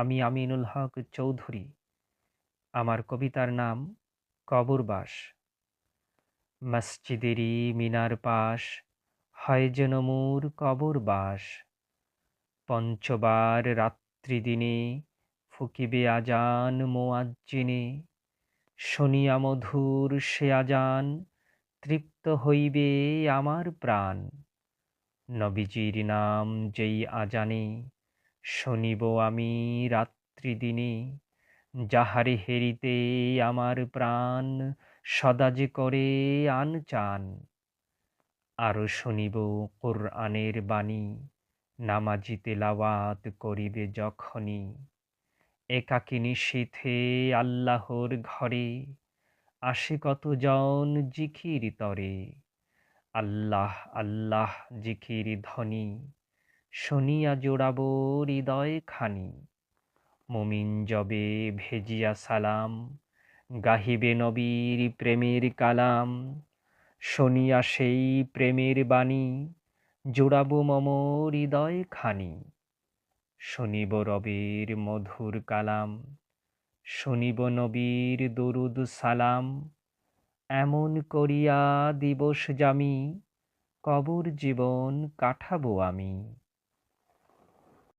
আমি আমিনুল হক চৌধুরী। আমার কবিতার নাম কবরবাস মসজিদেরই মিনার পাশ হয় যেন মোর কবরবাস পঞ্চবার রাত্রিদিনে ফুকিবে আজান মোয়াজ্জিনে। শুনিয়া মধুর সে আজান তৃপ্ত হইবে আমার প্রাণ। নবীজির নাম যেই আজানে শুনিব আমি রাত্রি দিনে, যাহারে হেরিতে আমার প্রাণ সদা যে করে আন চান আরও শুনিব কোরআনের বাণী নামাজি লাওয়াত করিবে যখনই। একাকী নিশীথে আল্লাহর ঘরে, আসে কতজন জিখির তরে। আল্লাহ আল্লাহ জিকির ধ্বনি শুনিয়া জোড়াব হৃদয় খানি। মুমিন জবে ভেজিয়া সালাম, গাহিবে নবীর প্রেমের কালাম। শুনিয়া সেই প্রেমের বাণী, জোড়াব মম হৃদয় খানি। শুনিব রবের মধুর কালাম, শুনিব নবীর দরুদ সালাম। এমন করিয়া দিবস জামি, কবর জীবন কাটাবো আমি।